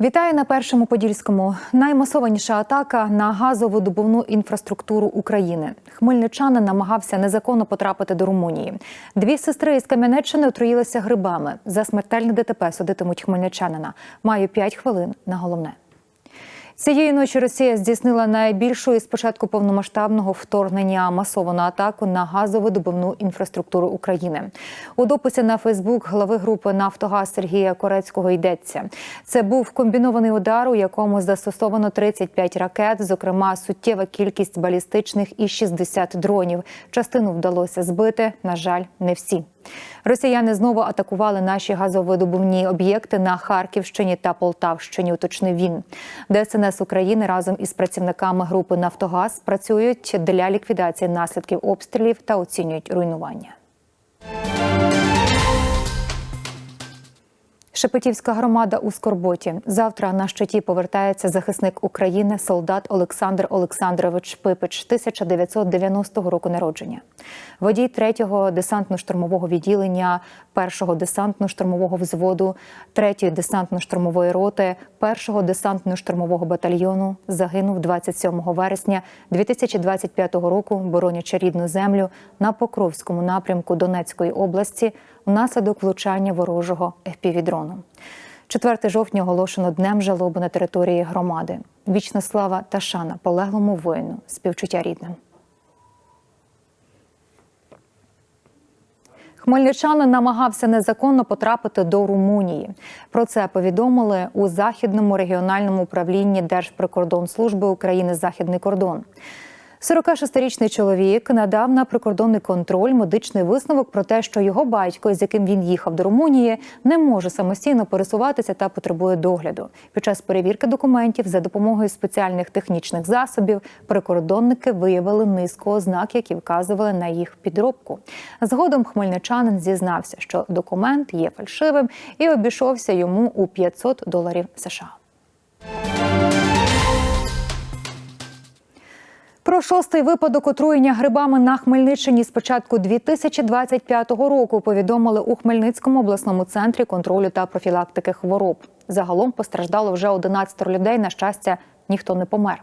Вітаю на першому подільському. Наймасованіша атака на газовидобувну інфраструктуру України. Хмельничанин намагався незаконно потрапити до Румунії. Дві сестри із Кам'янеччини отруїлися грибами. За смертельне ДТП судитимуть хмельничанина. Маю 5 хвилин на головне. Цієї ночі Росія здійснила найбільшу із початку повномасштабного вторгнення масовану атаку на газовидобувну інфраструктуру України. У дописі на Фейсбук глави групи Нафтогаз Сергія Корецького йдеться. Це був комбінований удар, у якому застосовано 35 ракет, зокрема суттєва кількість балістичних і 60 дронів. Частину вдалося збити. На жаль, не всі. Росіяни знову атакували наші газовидобувні об'єкти на Харківщині та Полтавщині. Уточнив він. ДСНС України разом із працівниками групи Нафтогаз працюють для ліквідації наслідків обстрілів та оцінюють руйнування. Шепетівська громада у Скорботі. Завтра на щиті повертається захисник України, солдат Олександр Олександрович Пипич, 1990 року народження. Водій 3-го десантно-штурмового відділення, 1-го десантно-штурмового взводу, 3-ї десантно-штурмової роти, 1-го десантно-штурмового батальйону загинув 27 вересня 2025 року, боронячи рідну землю на Покровському напрямку Донецької області внаслідок влучання ворожого ФПВ-дрону. 4 жовтня оголошено днем жалоби на території громади. Вічна слава та шана полеглому воїну, співчуття рідним. Хмельничанин намагався незаконно потрапити до Румунії. Про це повідомили у західному регіональному управлінні Держприкордонслужби України Західний кордон. 46-річний чоловік надав на прикордонний контроль медичний висновок про те, що його батько, з яким він їхав до Румунії, не може самостійно пересуватися та потребує догляду. Під час перевірки документів за допомогою спеціальних технічних засобів прикордонники виявили низку ознак, які вказували на їх підробку. Згодом хмельничанин зізнався, що документ є фальшивим і обійшовся йому у 500 доларів США. Шостий випадок отруєння грибами на Хмельниччині з початку 2025 року повідомили у Хмельницькому обласному центрі контролю та профілактики хвороб. Загалом постраждало вже 11 людей. На щастя, ніхто не помер.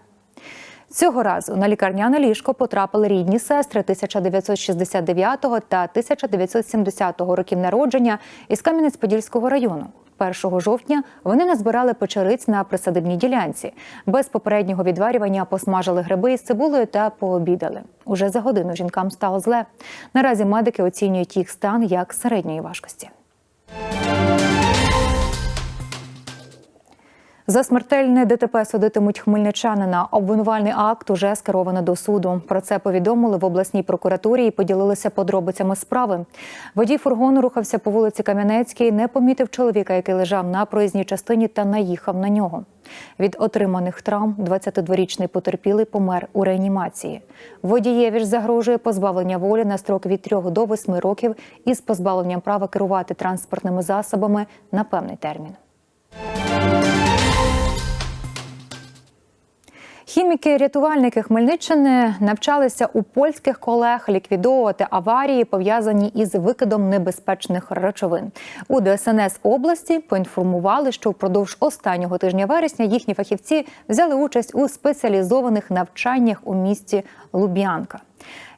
Цього разу на лікарняне ліжко потрапили рідні сестри 1969 та 1970 років народження із Кам'янець-Подільського району. 1 жовтня вони назбирали печериць на присадибній ділянці. Без попереднього відварювання посмажили гриби із цибулею та пообідали. Уже за годину жінкам стало зле. Наразі медики оцінюють їх стан як середньої важкості. За смертельне ДТП судитимуть хмельничанина. Обвинувальний акт уже скеровано до суду. Про це повідомили в обласній прокуратурі і поділилися подробицями справи. Водій фургону рухався по вулиці Кам'янецькій, не помітив чоловіка, який лежав на проїзній частині, та наїхав на нього. Від отриманих травм 22-річний потерпілий помер у реанімації. Водієві ж загрожує позбавлення волі на строк від 3 до 8 років із позбавленням права керувати транспортними засобами на певний термін. Хіміки-рятувальники Хмельниччини навчалися у польських колег ліквідовувати аварії, пов'язані із викидом небезпечних речовин. У ДСНС області поінформували, що впродовж останнього тижня вересня їхні фахівці взяли участь у спеціалізованих навчаннях у місті Луб'янка.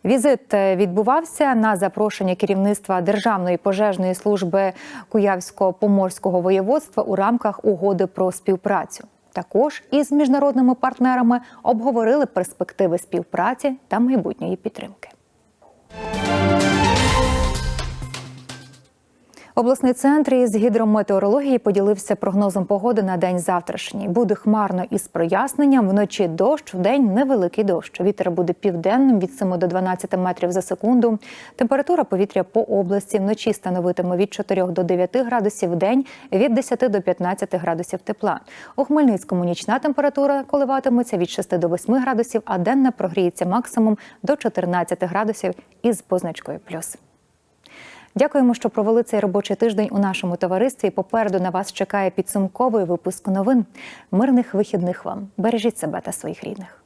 Візит відбувався на запрошення керівництва Державної пожежної служби Куявсько-Поморського воєводства у рамках угоди про співпрацю. Також із міжнародними партнерами обговорили перспективи співпраці та майбутньої підтримки. Обласний центр із гідрометеорології поділився прогнозом погоди на день завтрашній. Буде хмарно із проясненням. Вночі дощ, вдень невеликий дощ. Вітер буде південним від 7 до 12 метрів за секунду. Температура повітря по області вночі становитиме від 4 до 9 градусів, вдень від 10 до 15 градусів тепла. У Хмельницькому нічна температура коливатиметься від 6 до 8 градусів, а денна прогріється максимум до 14 градусів із позначкою плюс. Дякуємо, що провели цей робочий тиждень у нашому товаристві. Попереду на вас чекає підсумковий випуск новин. Мирних вихідних вам. Бережіть себе та своїх рідних.